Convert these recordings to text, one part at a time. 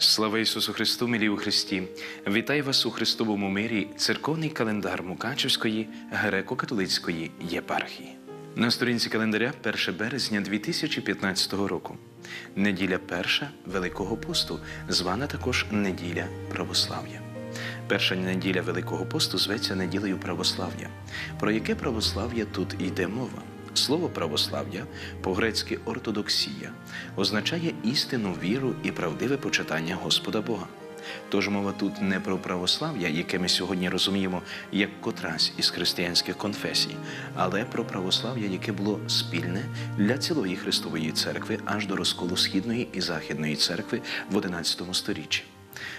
Слава Ісусу Христу, милі у Христі! Вітаю вас у Христовому мирі, церковний календар Мукачевської греко-католицької єпархії. На сторінці календаря 1 березня 2015 року. Неділя перша Великого посту, звана також неділя православ'я. Перша неділя Великого посту зветься неділею православ'я. Про яке православ'я тут йде мова? Слово православ'я, по-грецьки ортодоксія, означає істинну віру і правдиве почитання Господа Бога. Тож мова тут не про православ'я, яке ми сьогодні розуміємо як котрась із християнських конфесій, але про православ'я, яке було спільне для цілої Христової церкви аж до розколу Східної і Західної церкви в XI сторіччі.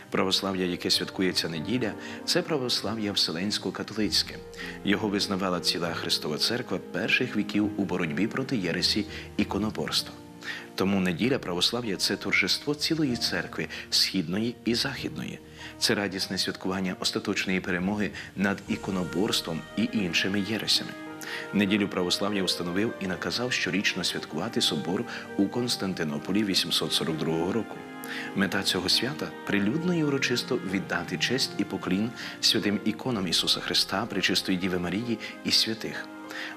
Православ'я, яке святкується неділя, це православ'я вселенсько-католицьке. Його визнавала ціла Христова Церква перших віків у боротьбі проти єресі іконоборства. Тому неділя православ'я це торжество цілої церкви східної і західної. Це радісне святкування остаточної перемоги над іконоборством і іншими єресями. Неділю православ'я установив і наказав щорічно святкувати собор у Константинополі 842 року. Мета цього свята прилюдно і урочисто віддати честь і поклін святим іконам Ісуса Христа, Пречистої Діви Марії і святих.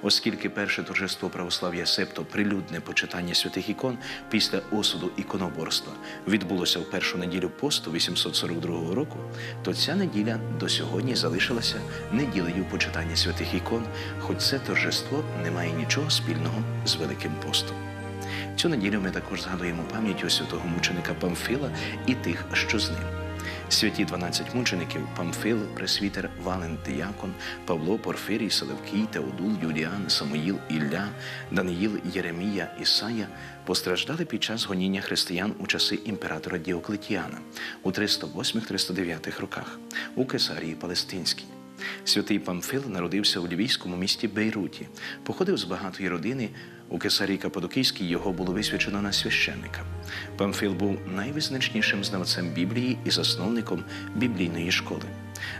Оскільки перше торжество православ'я септо прилюдне почитання святих ікон після осуду іконоборства відбулося в першу неділю посту 842 року, то ця неділя до сьогодні залишилася неділею почитання святих ікон, хоч це торжество не має нічого спільного з Великим постом. Цю неділю ми також згадуємо пам'ять святого мученика Памфила і тих, що з ним. Святі 12 мучеників Памфил, Пресвітер, Валент, Діякон, Павло, Порфирій, Селевкій, Теодул, Юліан, Самоїл, Ілля, Даниїл, Єремія, Ісая постраждали під час гоніння християн у часи імператора Діоклетіана у 308-309 роках у Кесарії Палестинській. Святий Памфил народився у львівському місті Бейруті, походив з багатої родини. У Кесарії Каподокійській його було висвячено на священника. Памфил був найвизначнішим знавцем Біблії і засновником біблійної школи.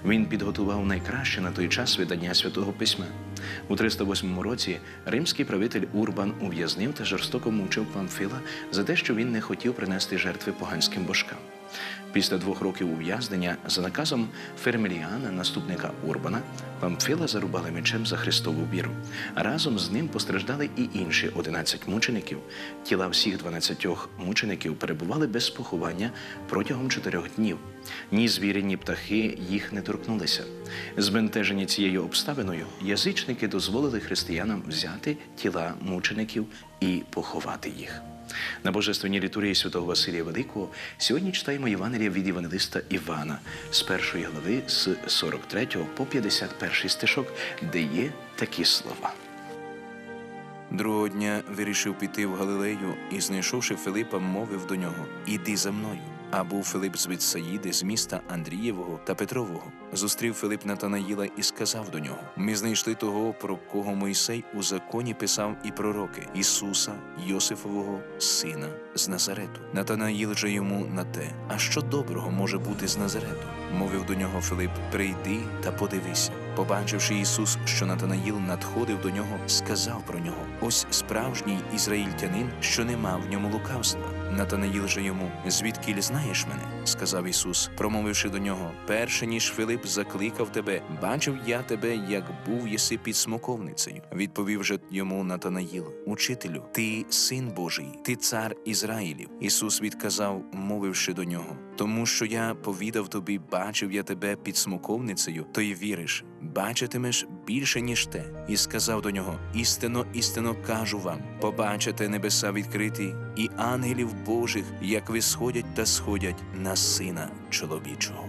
Він підготував найкраще на той час видання святого письма. У 308 році римський правитель Урбан ув'язнив та жорстоко мучив Памфила за те, що він не хотів принести жертви поганським божкам. Після двох років ув'язнення за наказом Фермеліана, наступника Урбана, Памфила зарубали мечем за Христову віру. Разом з ним постраждали і інші 11 мучеників. Тіла всіх 12 мучеників перебували без поховання протягом чотирьох днів. Ні звірі, ні птахи їх не торкнулися. Збентежені цією обставиною, язичники дозволили християнам взяти тіла мучеників і поховати їх. На божественній літургії святого Василія Великого сьогодні читаємо Євангелія від Євангелиста Івана з першої глави з 43 по 51 стишок, де є такі слова. Другого дня вирішив піти в Галилею і, знайшовши Филипа, мовив до нього: Іди за мною. А був Филип з Витсаїди, з міста Андрієвого та Петрового. Зустрів Филип Натанаїла і сказав до нього: Ми знайшли того, про кого Мойсей у законі писав і пророки Ісуса, Йосифового сина з Назарету. Натанаїл же йому на те, а що доброго може бути з Назарету? Мовив до нього Филип: Прийди та подивися. Побачивши Ісус, що Натанаїл надходив до нього, сказав про нього: Ось справжній ізраїльтянин, що нема в ньому лукавства. Натанаїл же йому: Звідки знаєш мене? сказав Ісус, промовивши до нього: Перше ніж Филип закликав тебе, бачив я тебе, як був єси під смоковницею. Відповів же йому Натанаїл: Учителю, ти син Божий, ти цар Ізраїлів. Ісус відказав, мовивши до нього: Тому що я повідав тобі, бачив я тебе під смоковницею, то й віриш, бачитимеш більше, ніж те. І сказав до нього: Істинно, істинно кажу вам: побачите небеса відкриті, і ангелів Божих, як висходять та сходять на сина чоловічого.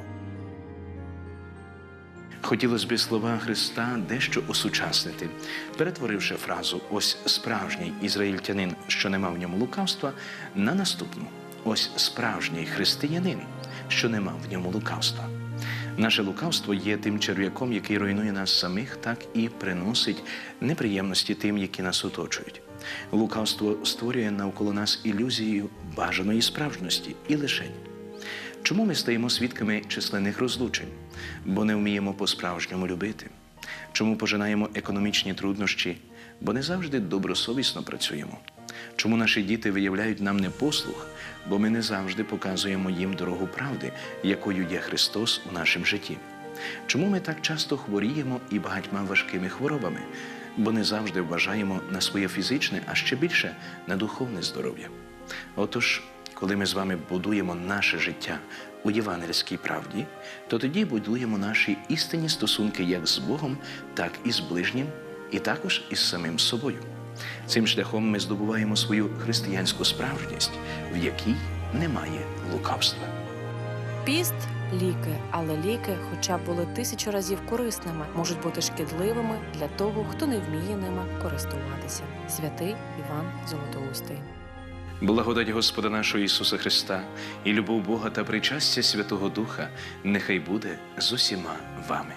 Хотілося б слова Христа дещо осучаснити, перетворивши фразу Ось справжній ізраїльтянин, що нема в ньому лукавства, на наступну Ось справжній християнин, що нема в ньому лукавства. Наше лукавство є тим черв'яком, який руйнує нас самих, так і приносить неприємності тим, які нас оточують. Лукавство створює навколо нас ілюзію бажаної справжності і лишень. Чому ми стаємо свідками численних розлучень? Бо не вміємо по-справжньому любити. Чому пожинаємо економічні труднощі? Бо не завжди добросовісно працюємо. Чому наші діти виявляють нам непослух, бо ми не завжди показуємо їм дорогу правди, якою є Христос у нашому житті? Чому ми так часто хворіємо і багатьма важкими хворобами, бо не завжди вважаємо на своє фізичне, а ще більше на духовне здоров'я? Отож, коли ми з вами будуємо наше життя у євангельській правді, то тоді будуємо наші істинні стосунки як з Богом, так і з ближнім, і також із самим собою. Цим шляхом ми здобуваємо свою християнську справжність, в якій немає лукавства. Піст ліки, але ліки, хоча б були тисячу разів корисними, можуть бути шкідливими для того, хто не вміє ними користуватися. Святий Іван Золотоустий. Благодать Господа нашого Ісуса Христа і любов Бога та причастя Святого Духа нехай буде з усіма вами.